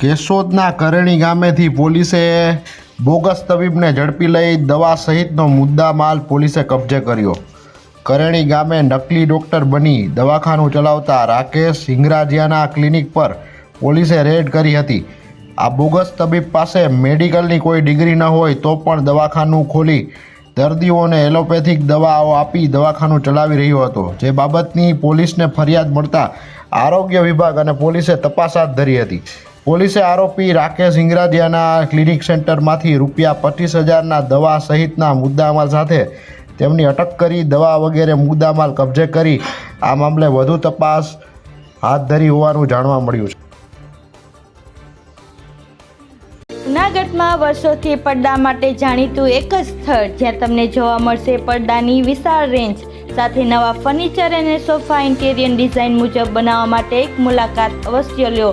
કેશોદના કરણી ગામેથી પોલીસે બોગસ તબીબને ઝડપી લઈ દવા સહિતનો મુદ્દા માલ પોલીસે કબજે કર્યો. કરણી ગામે નકલી ડૉક્ટર બની દવાખાનું ચલાવતા રાકેશ હિંગરાજિયાના ક્લિનિક પર પોલીસે રેડ કરી હતી. આ બોગસ તબીબ પાસે મેડિકલની કોઈ ડિગ્રી ન હોય તો પણ દવાખાનું ખોલી દર્દીઓને એલોપેથિક દવાઓ આપી દવાખાનું ચલાવી રહ્યો હતો. જે બાબતની પોલીસને ફરિયાદ મળતા આરોગ્ય વિભાગ અને પોલીસે તપાસ હાથ ધરી હતી. પોલીસે આરોપી રાકેશ ઇંગરાજિયાના ક્લિનિક સેન્ટરમાંથી રૂપિયા પચીસ હજારના દવા સહિતના મુદ્દામાલ સાથે તેમની અટક કરી દવા વગેરે મુદ્દામાલ કબજે કરી આ મામલે વધુ તપાસ હાથ ધરી હોવાનું જાણવા મળ્યું છે. જૂનાગઢમાં વર્ષોથી પડદા માટે જાણીતું એક જ સ્થળ જ્યાં તમને જોવા મળશે પડદાની વિશાળ રેન્જ સાથે નવા ફર્નિચર અને સોફા ઇન્ટેરિયર ડિઝાઇન મુજબ બનાવવા માટે એક મુલાકાત અવશ્ય લ્યો